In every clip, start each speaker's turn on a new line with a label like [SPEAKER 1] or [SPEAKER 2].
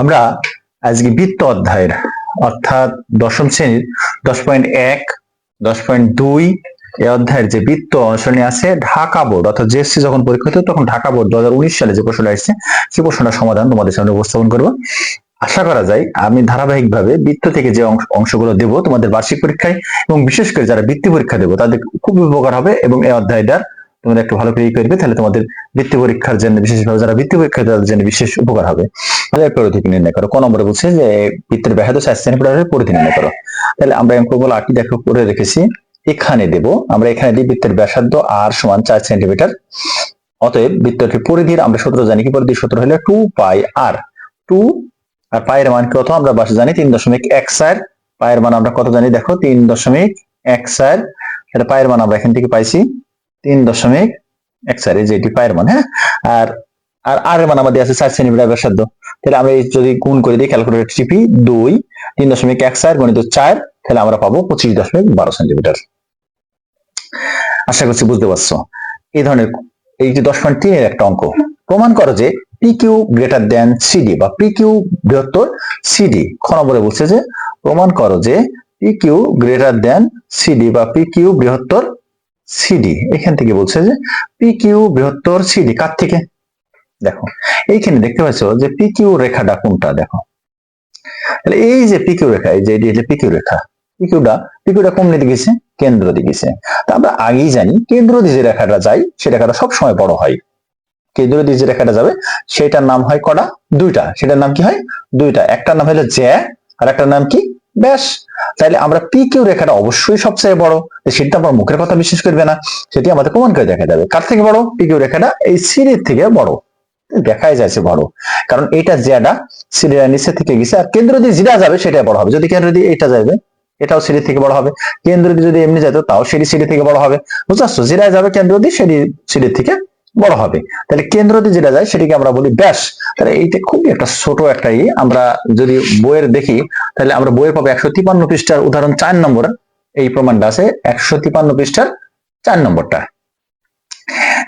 [SPEAKER 1] আমরা আজকে বৃত্ত অধ্যায়ের, অর্থাৎ দশম শ্রেণির দশ পয়েন্ট এক, দশ পয়েন্ট দুই, এই অধ্যায়ের যে বৃত্ত অনুসরণী আছে, ঢাকা বোর্ড, অর্থাৎ জেএসসি যখন পরীক্ষা হতো, তখন ঢাকা বোর্ড দু হাজার উনিশ সালে যে প্রশ্নটা আসছে সেই প্রশ্নটার সমাধান তোমাদের সামনে উপস্থাপন করব। আশা করা যায় আমি ধারাবাহিকভাবে বৃত্ত থেকে যে অংশগুলো দেব তোমাদের বার্ষিক পরীক্ষায়, এবং বিশেষ করে যারা বৃত্তি পরীক্ষা দেবো, তাদের খুব উপকার হবে, এবং এই অধ্যায়টা তোমরা একটু ভালো করে করবে, তাহলে তোমাদের বৃত্তি পরীক্ষার জন্য বিশেষভাবে যারা বৃত্তি পরীক্ষা তাদের জন্য বিশেষ উপকার হবে তাহলে পরিধি নির্ণয় করো। ক নম্বরে বলছে যে বৃত্তের ব্যাহত সেন্টিমিটারের পরিধি নির্ণয় করো। তাহলে আমরা অঙ্কগুলো আটটি দেখো করে রেখেছি। এখানে দেব, আমরা এখানে দিই বৃত্তের ব্যাসার্ধ আর সমান চার সেন্টিমিটার অতএব বৃত্তটির পরিধির আমরা সূত্র জানি, কি পরিধি? সূত্র হলো টু পাই আর টু আর পায়ের মান কত? আমরা বাসা জানি তিন দশমিক এক চার। পায়ের মান আমরা কত জানি? দেখো, তিন দশমিক এক চার। এটা পায়ের মান আমরা এখান থেকে পাইছি তিন দশমিক এক এই যে এটি পায়ের মান হ্যাঁ? আর আর আর মান আমাদের আছে চার সেন্টিমিটার ব্যাসার্ধ। তাহলে আমরা যদি গুণ করে দিই ক্যালকুলেটর টিপি দুই, তিন দশমিক এক চার গণিত চার, তাহলে আমরা পাবো পঁচিশ দশমিক বারো সেন্টিমিটার। আশা করছি বুঝতে পারছ। এই ধরনের, এই যে দশ পয়েন্ট তিনের একটা অঙ্ক, প্রমাণ করো যে P Q greater than CD বা পি কিউ বৃহত্তর সিডি খ নম্বরে বলছে যে, প্রমাণ করো যে P Q greater than CD বা পি কিউ বৃহত্তর সিডি এখান থেকে বলছে যে পি কিউ বৃহত্তর সিডি কার থেকে? দেখো, এইখানে দেখতে পাচ্ছ যে পি কিউ রেখাটা কোনটা? দেখো, তাহলে এই যে পি কিউ রেখা, এই যে এটি পি কিউ রেখা পি কিউটা পি কিউটা কোন দিকে গেছে? কেন্দ্র দিকে গেছে। তা আমরা আগেই জানি, কেন্দ্র দিয়ে যে রেখাটা যায়, সে রেখাটা সবসময় বড় হয়। কেন্দ্র দিয়ে যে রেখাটা যাবে, সেটার নাম হয় কটা? দুইটা। সেটার নাম কি হয়? দুইটা। একটার নাম হলো জ্যা, আর একটার নাম কি? ব্যাস, তাইলে আমরা পি কিউ রেখাটা অবশ্যই সবচেয়ে বড়। তো সেটা আমার মুখের কথা বিশ্বাস করবে না, সেটি আমাদের প্রমাণ করে দেখা যাবে। কার থেকে বড়? পি কিউ রেখাটা এই সিঁড়ির থেকে বড়। দেখাই যাচ্ছে বড়। কারণ এটা জ্যাটা সিঁড়ির নিচে থেকে গেছে, আর কেন্দ্র দিয়ে যেটা যাবে সেটা বড় হবে। যদি কেন্দ্র দিয়ে এটা যাবে, এটাও সিঁড়ি থেকে বড় হবে। কেন্দ্র দিয়ে যদি এমনি যেত, তাও সিঁড়ি সিঁড়ি থেকে বড় হবে। বুঝতে পারছ? যেটা যাবে কেন্দ্র দিয়ে সিঁড়ি সিঁড়ির থেকে বড় হবে। তাহলে কেন্দ্র দিয়ে যেটা যায় সেটিকে আমরা বলি ব্যাস। তাহলে এইটা খুবই একটা ছোট একটা ই। আমরা যদি বইয়ের দেখি, তাহলে আমরা বইয়ের পাবো একশো তিপান্ন পৃষ্ঠার উদাহরণ চার নম্বর। এই প্রমাণটা আছে একশো তিপান্ন পৃষ্ঠার চার নম্বরটা।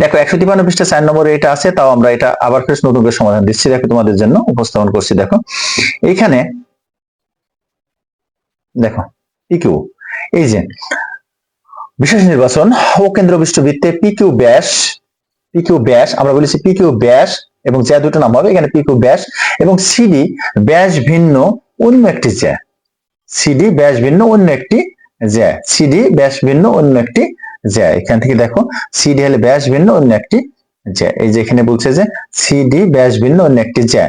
[SPEAKER 1] দেখো, একশো তিপান্ন পৃষ্ঠা চার নম্বরে এটা আছে, তাও আমরা এটা আবার ফের নতুন করে সমাধান দিচ্ছি। দেখো, তোমাদের জন্য উপস্থাপন করছি, দেখো। এইখানে দেখো পিকিউ এই যে, বিশেষ নির্বাচন ও কেন্দ্র বৃত্তে পিকিউ ব্যাস পিকিউ ব্যাস আমরা বলেছি পিকিউ ব্যাস এবং জ্যা দুটো নাম হবে, এখানে পিকিউ ব্যাস এবং সিডি ব্যাস ভিন্ন অন্য একটি জ্যা সিডি ব্যাস ভিন্ন অন্য একটি জ্যা সিডি ব্যাস ভিন্ন অন্য একটি জ্যা এখান থেকে দেখো সিডি হলে ব্যাস ভিন্ন অন্য একটি জ্যা এই যে এখানে বলছে যে সিডি ব্যাস ভিন্ন অন্য একটি জ্যা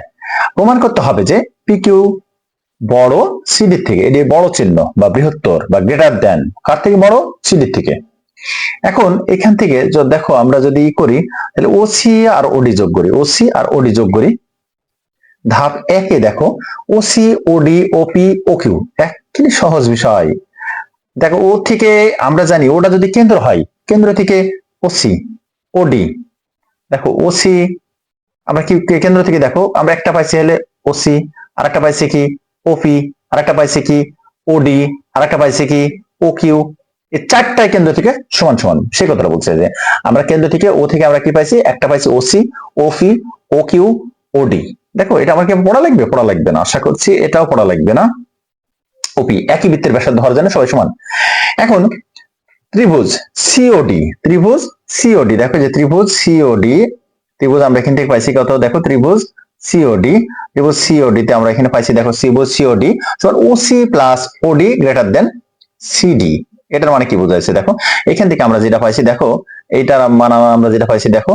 [SPEAKER 1] প্রমাণ করতে হবে যে পিকিউ বড় সিডির থেকে, এটি বড় চিহ্ন বা বৃহত্তর বা গ্রেটার দেন কার থেকে বড়? সিডির থেকে। এখন এখান থেকে দেখো, আমরা যদি ই করি, তাহলে ওসি আর ওডি যোগ করি। ওসি আর ওডি যোগ করি। ধাপ একে দেখো ওসি ওডি ওপি ওকিউ একই সহজ বিষয়। দেখো ও থেকে আমরা জানি ওটা যদি কেন্দ্র হয়, কেন্দ্র থেকে ওসি ওডি দেখো ওসি আমরা কি, কে- কেন্দ্র থেকে দেখো, আমরা একটা পাইছি হলে ওসি আর একটা পাইছি কি ওপি আর একটা পাইছি কি ওডি আর একটা পাইছি কি ও কিউ এই চারটায় কেন্দ্র থেকে সমান সমান, সেই কথাটা বলছে যে আমরা কেন্দ্র থেকে ও থেকে আমরা কি পাইছি? একটা পাইছি ওসি ওপি ও কিউ ওডি দেখো, এটা আমার আমাকে পড়া লাগবে? পড়া লাগবে না। আশা করছি এটাও পড়া লাগবে না। ওপি একই বৃত্তের ব্যাসার্ধ হওয়ার জন্য সবাই সমান। এখন ত্রিভুজ সিওডি ত্রিভুজ সিওডি দেখো যে ত্রিভুজ সিওডি ত্রিভুজ আমরা এখান থেকে পাইছি কত? দেখো ত্রিভুজ সিওডি ত্রিভুজ সিওডি তে আমরা এখানে পাইছি, দেখো ত্রিভুজ সিওডি সমান OC plus OD greater than CD এটার মানে কি বোঝাচ্ছে দেখো, এখান থেকে আমরা যেটা পাইছি, দেখো, এইটার মানে আমরা যেটা পাইছি, দেখো,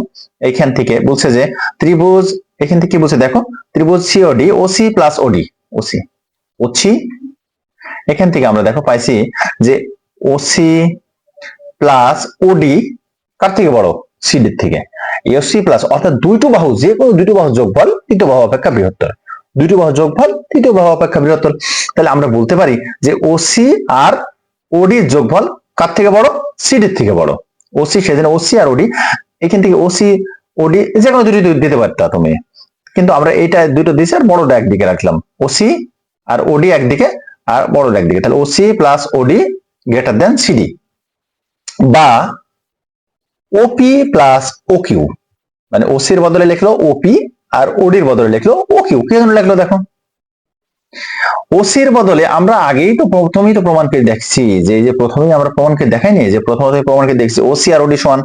[SPEAKER 1] এইখান থেকে বলছে যে ত্রিভুজ, এখান থেকে কি বলছে, দেখো, ত্রিভুজ COD OC plus OD OC OC এখান থেকে আমরা দেখো পাইছি যে ওসি প্লাস ওডি কার থেকে বড়? সিডির থেকে। এসি প্লাস অর্থাৎ দুইটো বাহু যে কোনো দুইটো বাহু যোগফল, তৃতীয় বাহু অপেক্ষা বৃহত্তর। দুইটো বাহু যোগফল, তৃতীয় বাহু অপেক্ষা বৃহত্তর। তাহলে আমরা বলতে পারি যে ওসি আর ওডির যোগফল কার থেকে বড়? সিডির থেকে বড়। ওসি সেজন্য ওসি আর ওডি এখান থেকে ওসি ওডি যে কোনো দুটো দিতে পারতা তুমি। কিন্তু আমরা এইটা দুটো দিয়েছি আর বড়টা একদিকে রাখলাম। ওসি আর ওডি একদিকে আর বড়টা একদিকে। তাহলে OC plus OD greater than CD বা ওপি প্লাস ওকিউ মানে ওসির বদলে লিখলো ওপি আর ওডির বদলে লিখলো ও কিউ কেন লিখলো দেখো? ওসির বদলে আমরা আগেই তো প্রথমেই তো প্রমাণকে দেখছি যে, এই যে প্রথমেই আমরা প্রমাণকে দেখাইনি, যে প্রথমত প্রমাণকে দেখছি ওসি আর ওডি সমান,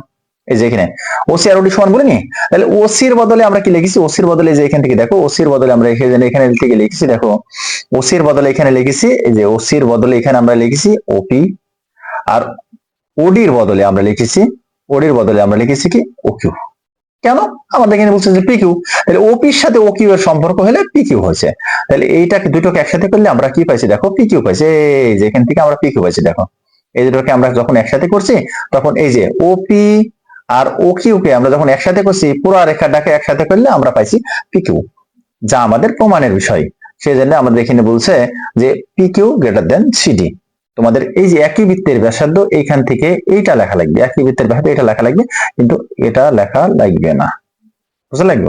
[SPEAKER 1] এই যে এখানে। ওসি আর ওডি সমান বলিনি? তাহলে ওসির বদলে আমরা কি লিখেছি? ওসির বদলে যে এখান থেকে দেখো, ওসির বদলে আমরা এখানে এখানে থেকে লিখেছি, দেখো। ওসির বদলে এখানে লিখেছি যে ওসির বদলে এখানে আমরা লিখেছি ওপি, আর ওডির বদলে আমরা লিখেছি, ওডির বদলে আমরা লিখেছি কি? ওকিউ। কেন? আমাদের এখানে বলছে যে পিকিউ তাহলে ওপির সাথে ওকিউ এর সম্পর্ক হলে পিকিউ হয়েছে। তাহলে এইটাকে দুটোকে একসাথে করলে আমরা কি পাইছি? দেখো পিকিউ পাইছি। এই যে এখান থেকে আমরা পিকিউ পাইছি, দেখো। এই দুটোকে আমরা যখন একসাথে করছি, তখন এই যে ওপি আর ওকিউ কে আমরা যখন একসাথে করছি, পুরো রেখাটাকে একসাথে করলে আমরা পাইছি পিকিউ যা আমাদের প্রমাণের বিষয়। সেই জন্য আমাদের এখানে বলছে যে পিকিউ গ্রেটার দেন সিডি তোমাদের এই যে একই বৃত্তের ব্যাসার্ধ এইখান থেকে এইটা লেখা লাগবে, একই বৃত্তের ব্যাসার্ধ এটা লেখা লাগবে, কিন্তু এটা লেখা লাগবে না। বুঝতে লাগল?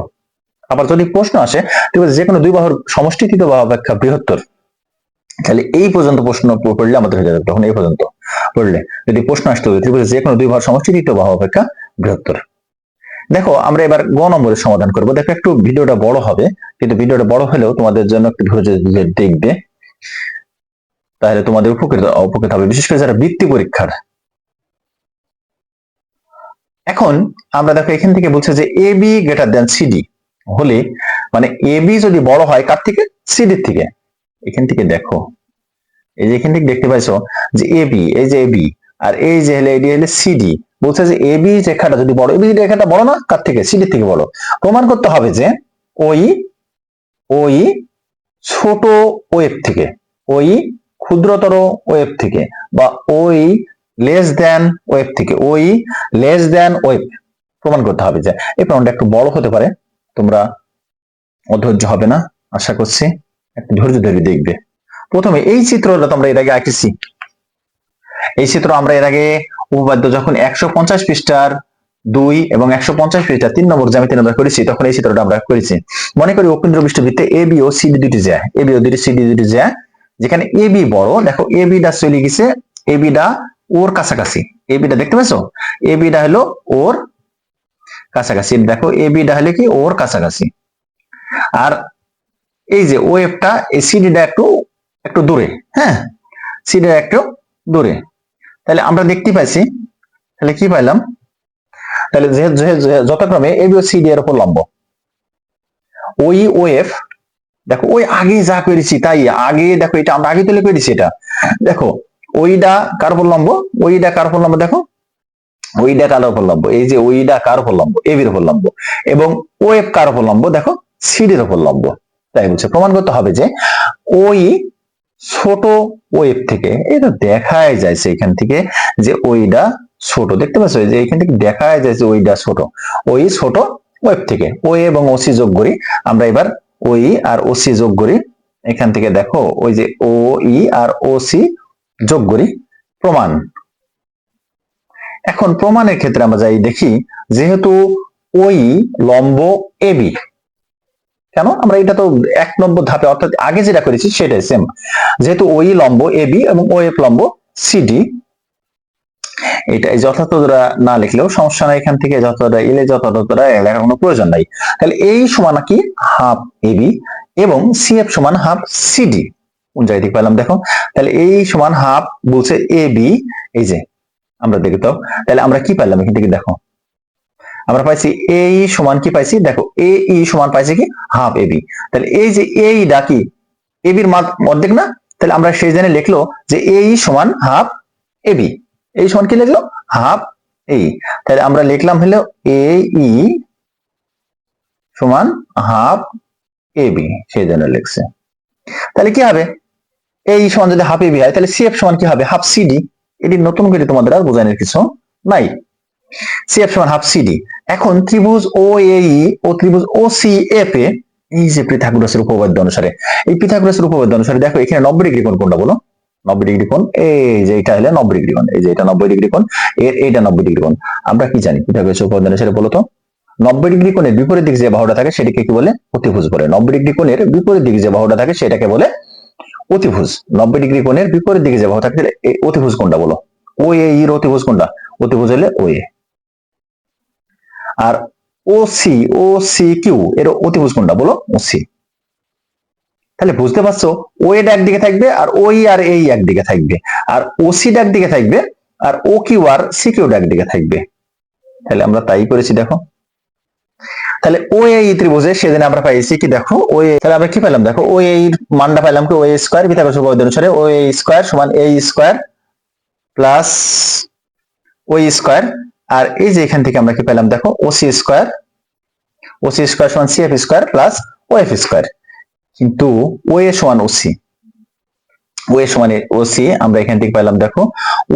[SPEAKER 1] আবার যদি প্রশ্ন আসে ঠিক যে কোনো দুই বাহুর সমষ্টিকৃত বাহু অপেক্ষা বৃহত্তর, তাহলে এই পর্যন্ত প্রশ্ন পড়লে আমাদের হয়ে যাবে, তখন এই পর্যন্ত পড়লে। যদি প্রশ্ন আসতে হবে যে কোনো দুই বাহুর সমষ্টিকৃত বাহু অপেক্ষা বৃহত্তর। দেখো, আমরা এবার গ নম্বরের সমাধান করব। দেখো, একটু ভিডিওটা বড় হবে, কিন্তু ভিডিওটা বড় হলেও তোমাদের জন্য একটু ধৈর্য দেখবে। তাহলে তোমাদের উপকৃত উপকৃত হবে। বিশেষ করে যারা বৃত্তি পরীক্ষার। এখন আমরা দেখো এখান থেকে বলছে যে A B greater than CD হলে মানে এ বি যদি বড় হয় কার থেকে? সিডির থেকে। এখান থেকে দেখো। এই যে এখান থেকে দেখতে পাইছো যে এ বি এই যে এ বি আর এই যে হলে এডি হলে সিডি বলছে যে এ বি রেখাটা যদি বড় এবি রেখাটা বড় না, কার থেকে? সিডির থেকে বড়। প্রমাণ করতে হবে যে ওই ওই ছোট ওয়েব থেকে, ওই ক্ষুদ্রতর ওয়েব থেকে বা ওই লেস দেন ওয়েব থেকে, ওই লেস দেন ওয়েব প্রমাণ করতে হবে যে এই প্রমাণটা একটু বড় হতে পারে, তোমরা অধৈর্য হবে না, আশা করছি একটু ধৈর্য ধরে দেখবে। প্রথমে এই চিত্রটা তোমরা এর আগে আঁকেছি। এই চিত্র আমরা এর আগে উপপাদ্য যখন একশো পঞ্চাশ পৃষ্ঠার দুই এবং একশো পঞ্চাশ পৃষ্ঠা তিন নম্বর জ্যামিতি আমরা করেছি, তখন এই চিত্রটা আমরা করেছি। মনে করি অকেন্দ্র বৃষ্টিবৃত্তে এ বি ও সিডি দুটি যায়। এ বি ও দুটি সিডি দুটি যায়। যেখানে এ বি বড়, দেখো এ বিটা চলে গেছে এ বিটা ওর কাছাকাছি। এ বিটা দেখতে পাচ্ছ এ বিটা হলো ওর কাছাকাছি। দেখো এ বিটা হলো কি? ওর কাছাকাছি। আর এই যে ওয়েবটা এই সিডিটা একটু একটু দূরে হ্যাঁ? সিডিটা একটু দূরে। তাহলে আমরা দেখতে পাইছি, তাহলে কি পাইলাম? তাহলে যথাক্রমে এ বি ও সিডি এর উপর লম্ব। ওই ওএফ দেখো, ওই আগে যা করেছি তাই, আগে দেখো এটা আমরা আগে তুলে করেছি এটা। দেখো ওইটা কার লম্ব ওইটা কার লম্ব দেখো? ওইটা কার লম্ব এই যে ওইটা কার লম্ব এবির লম্ব এবং ওয়েব কার লম্ব দেখো, সিডির লম্ব তাই বলছে, প্রমাণ করতে হবে যে ওই ছোট ওয়েব থেকে এটা দেখাই যাচ্ছে এখান থেকে যে ওইটা ছোট, দেখতে পাচ্ছ? যে এখান থেকে দেখাই যাচ্ছে ওইটা ছোট, ওই ছোট ওয়েব থেকে, ও এবং ওসি যোগ করি, আমরা এবার ওই আর ওসি যোগ করি। এখান থেকে দেখো, ওই যে ও, ই আর ওসি যোগ করি। প্রমাণ। এখন প্রমাণের ক্ষেত্রে আমরা যাই, দেখি যেহেতু ওই লম্ব এ এবি কেন? আমরা এটা তো এক নম্বর ধাপে, অর্থাৎ আগে যেটা করেছি সেটাই সেম যেহেতু ওই লম্ব এবি এবং ও এফ লম্ব সিডি এটা যথাযথরা না লিখলেও সমস্যা নাই, এখান থেকে যতটা এলে যথাযথরা লেখার কোনো প্রয়োজন নাই। তাহলে এই সমান কি? হাফ এবি এবং সিএফ সমান হাফ সিডি কোন জায়গা থেকে পেলাম? দেখো, তাহলে এই সমান হাফ বলছে এ বি, এই যে, আমরা দেখি তো তাহলে আমরা কি পেলাম এখান থেকে? দেখো, আমরা পাইছি এই সমান কি পাইছি? দেখো, এ ই সমান পাইছি কি? Half A B. তাহলে এই যে এই ডাকি এ বির অর্ধেক না? তাহলে আমরা সেই জন্য লিখলো যে এই সমান হাফ এ বি। এই সমান কি লিখলো? হাফ এই। তাহলে আমরা লিখলাম হলো এ ই সমান হাফ এ বি সেই জন্য লিখছে। তাহলে কি হবে? এই সমান যদি হাফ এ বি হয়, তাহলে সিএফ সমান কি হবে? হাফ সিডি এটি নতুন করে তোমাদের আর বোঝানোর কিছু নাই। সিএফ সমান হাফ সিডি এখন ত্রিভুজ ও এই ও ত্রিভুজ ও সি এফ এ এই যে পৃথাগোরাসের উপপাদ্য অনুসারে, এই পৃথাগোরাসের উপপাদ্য অনুসারে দেখো এখানে নব্বই ডিগ্রি কোণ কোনটা বলো? নব্বই ডিগ্রি কোণ, এই যে এটা হলে নব্বই ডিগ্রি কোণ, এই যে এটা নব্বই ডিগ্রি কোণ, এর এইটা নব্বই ডিগ্রি কোণ। আমরা কি জানি? পৃথাগোরাসের উপপাদ্য অনুসারে বলো তো? নব্বই ডিগ্রি কোণের বিপরীত দিকে যে বাহুটা থাকে সেটাকে কি বলে? অতিভুজ বলে। নব্বই ডিগ্রি কোণের বিপরীত দিকে যে বাহুটা থাকে সেটাকে বলে অতিভুজ। নব্বই ডিগ্রি কোণের বিপরীত দিকে যে বাহু থাকে অতিভুজ কোনটা বলো। ও, এ এর অতিভুজ কোনটা অতিভুজ হলে O, A. R O, C O, C, Q, এর অতিভুজ কোনটা বলো? O, C. তাহলে বুঝতে পারছ, ও এর একদিকে থাকবে আর ওই আর এই একদিকে থাকবে। আর ও সি একদিকে থাকবে আর ও কিউ আর সি কিউ একদিকে থাকবে। তাহলে আমরা তাই করেছি, দেখো। তাহলে ও এই ত্রিভুজে সেদিন আমরা পাইছি কি, দেখো, ও তাহলে আমরা কি পেলাম দেখো, ও এই মানটা পেলাম কি, ও স্কোয়ার পিথাগোরাস উপপাদ্য অনুসারে ও এই স্কোয়ার সমান এই স্কোয়ার প্লাস ওই স্কোয়ার। আর এই যে এখান থেকে আমরা কি পেলাম দেখো, O C square, O C square সমান C F square plus O F square. কিন্তু ও এ সমান ও সি ও এ সমান ও সি আমরা এখান থেকে পেলাম দেখো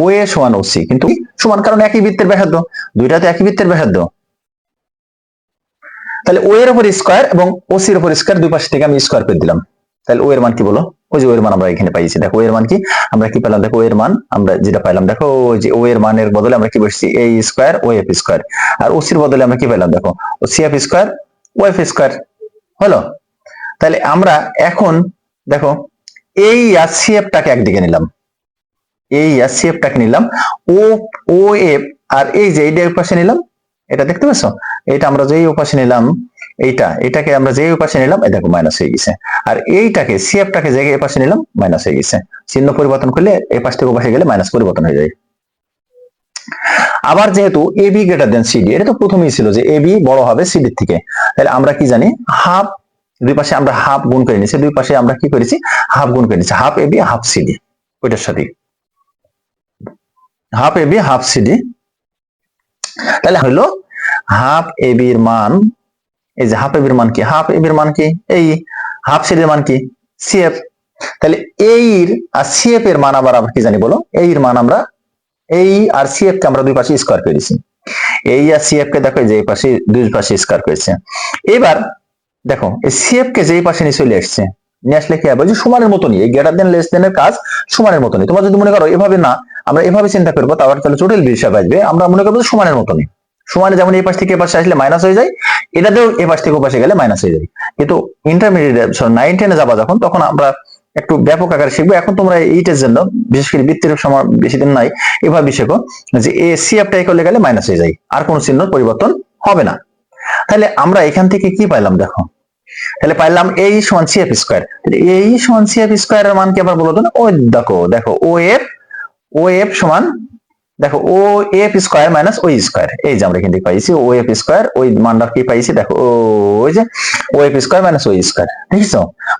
[SPEAKER 1] ও এ সমান ও সি কিন্তু সমান কারণ একই বৃত্তের ব্যাসার্ধ। দুইটা তো একই বৃত্তের ব্যাসার্ধ। তাহলে ও এর উপর স্কোয়ার এবং ও সির উপর স্কোয়ার দুই পাশ থেকে আমি স্কোয়ার করে দিলাম। তাহলে ও এর মান কি বলো? ওই যে ও এর মান আমরা এখানে পাইছি। দেখো ও এর মান কি? আমরা কি পেলাম দেখো ও এর মান, আমরা যেটা পাইলাম, দেখো, ওই যে ও এর মানের বদলে আমরা কি বসছি? A square O F square R O সির বদলে আমরা কি পেলাম দেখো O C F square O F square হলো? তাহলে আমরা এখন, দেখো, এই এফটাকে একদিকে নিলাম। এই এফটাকে নিলাম। ও ও এফ আর এই যে এইটা পাশে নিলাম, এটা দেখতে পাচ্ছ? এটা আমরা যেই উপাসে নিলাম, এইটা, এটাকে আমরা যেই উপাসে নিলাম, এই মাইনাস হয়ে গেছে। আর এইটাকে সিএফটাকে যে এই পাশে নিলাম মাইনাস হয়ে গেছে। চিহ্ন পরিবর্তন করলে এই পাশ থেকে ওপাশে গেলে মাইনাস পরিবর্তন হয়ে যায়। আবার যেহেতু A B greater than CD এটা তো প্রথমেই ছিল যে এ বি বড় হবে সিডির থেকে। তাহলে আমরা কি জানি? হাফ দুই পাশে আমরা হাফ গুণ করে নিয়েছি, দুই পাশে আমরা কি করেছি? হাফ গুণ করে নিয়েছি half A B half CD ওইটার সাথে half A B half CD তাহলে হলো হাফ এ বির মান, এই যে হাফ এ বির মান কি? হাফ এ বির মান কি? এই হাফ সিডির মান কি? সিএফ তাহলে এইর আর সিএফ এর মান আবার আমরা কি জানি বলো? এইর মান আমরা এই আর সিএফ কে আমরা দুই পাশে স্কোয়ার করেছি। এই আর সিএফ কে দেখো এই যে এই পাশে, দুই পাশে স্কোয়ার করেছে। এবার দেখো, এই সিএফ কে যেই পাশে নিয়ে চলে আসছে, নিয়ে আসলে কি হবে? যে সমানের মতনই, এই গ্রেটার দেন লেস দেনের কাজ সমানের মতনই। তোমরা যদি মনে করো এভাবে না, আমরা এভাবে চিন্তা করব, তাহলে তাহলে জটিল বিষয় আসবে। আমরা মনে করব সমানের মতনই। সমানে যেমন এই পাশ থেকে এ পাশে আসলে মাইনাস হয়ে যায়, এটাতেও এ পাশ থেকে ও পাশে গেলে মাইনাস হয়ে যায়। কিন্তু ইন্টারমিডিয়েট নাইন টেনে যাবা যখন, তখন আমরা একটু ব্যাপক আকারে শিখব। এখন তোমরা এইটের জন্য, বিশেষ করে বৃত্তির সময় বেশি দিন নাই, এভাবে শেখো যে এ সি টাই করলে গেলে মাইনাস হয়ে যায়। আর কোনো চিহ্ন পরিবর্তন হবে না। তাহলে আমরা এখান থেকে কি পাইলাম দেখো? তাহলে পাইলাম এই সমান সি এফ স্কোয়ার এই সমান সি এফ স্কোয়ারের মান কি আবার বলো তো না? ওই দেখো দেখো ও এফ ও এফ সমান, দেখো ও এফ স্কোয়ার মাইনাস ওই স্কোয়ার এই যে আমরা এখান থেকে পাইছি ও এফ স্কোয়ার ওই মানটা কি পাইছি? দেখো, ও, ওই যে ও এফ স্কোয়ার মাইনাস ওই স্কোয়ার দেখছ?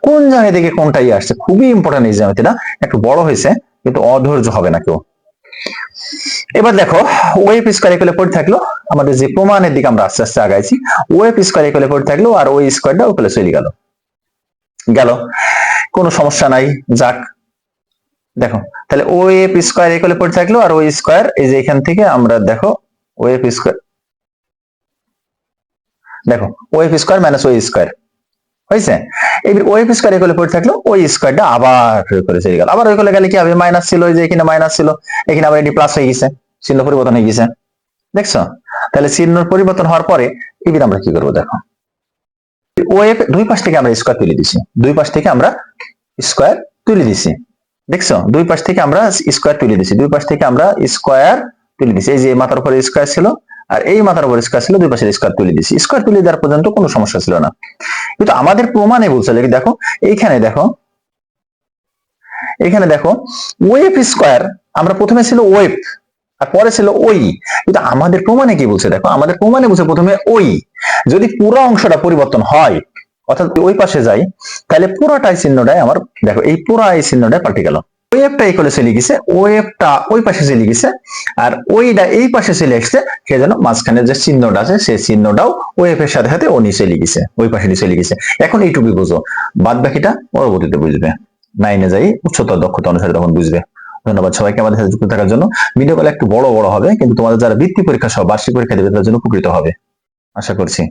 [SPEAKER 1] কোন জায়গা থেকে কোনটাই আসছে? খুবই ইম্পর্টেন্ট এই জ্যামিতিটা একটু বড় হয়েছে, কিন্তু অধৈর্য হবে না কেউ। এবার দেখো ওয়েব স্কোয়ার ইকুয়ালে পড়ে থাকল, আমাদের যে প্রমাণের দিকে আমরা আস্তে আস্তে আগাইছি ওয়েব স্কোয়ার ইকুয়ালে পড়ে থাকল আর ওই স্কোয়ারটা ওখানে চলে গেল। গেল। কোনো সমস্যা নাই, যাক। দেখো, তাহলে ও এফ স্কোয়ার ইকুয়ালে পড়ে থাকল আর ওই স্কোয়ার এই যে এখান থেকে আমরা দেখো ও এফ স্কোয়ার দেখো ও এফ স্কোয়ার মাইনাস ওই স্কোয়ার হয়েছে? এবার ওই স্কোয়ার ইকুয়ালে পড়ে থাকল, ওই স্কোয়ারটা আবার প্রয়োগ করে চলে গেল। আবার ওই গেলে কি হবে? মাইনাস ছিল যে এখানে মাইনাস ছিল, এখানে আবার এটি প্লাস হয়ে গেছে, চিহ্ন পরিবর্তন হয়ে গেছে। দেখছ? তাহলে চিহ্ন পরিবর্তন হওয়ার পরে এবার আমরা কি করব দেখো? ও এফ দুই পাশ থেকে আমরা স্কোয়ার তুলে দিছি। দুই পাশ থেকে আমরা স্কোয়ার তুলে দিছি। দেখছ? দুই পাশ থেকে আমরা স্কোয়ার তুলে দিছি। দুই পাশ থেকে আমরা স্কোয়ার তুলে দিছি। এই যে মাথার উপরে স্কোয়ার ছিল আর এই মাথার উপর স্কোয়ার ছিল, দুই পাশের স্কোয়ার তুলে দিছি স্কোয়ার তুলে দেওয়ার পর্যন্ত কোনো সমস্যা ছিল না। কিন্তু আমাদের প্রমাণে বলছে দেখো, এইখানে দেখো, এখানে দেখো ওয়েব স্কোয়ার আমরা প্রথমে ছিল ওয়েব আর পরে ছিল ওই কিন্তু আমাদের প্রমাণে কি বলছে, দেখো, আমাদের প্রমাণে বলছে প্রথমে ওই যদি পুরো অংশটা পরিবর্তন হয়, অর্থাৎ ওই পাশে যাই, তাহলে পুরোটাই চিহ্নটাই আমার, দেখো, এই পুরো এই চিহ্নটাই পাল্টে গেল। ওয়েবটা এই করে চলে গেছে ওয়েবটা ওই পাশে চলে গেছে, আর ওইটা এই পাশে চলে এসছে সে যেন মাঝখানে যে চিহ্নটা আছে, সেই চিহ্নটাও ওয়েবের সাথে সাথে ও নিচে চলে গেছে, ওই পাশে চলে গেছে। এখন এইটুকু বুঝো, বাদ বাকিটা পরবর্তীতে বুঝবে। নাইনে যাই, উচ্চতর দক্ষতা অনুসারে তখন বুঝবে। ধন্যবাদ সবাইকে আমাদের সাথে যুক্ত থাকার জন্য। ভিডিও কল একটু বড় বড় হবে, কিন্তু তোমাদের যারা বৃত্তি পরীক্ষা সহ বার্ষিক পরীক্ষা দেবে তার জন্য উপকৃত হবে। আশা করছি।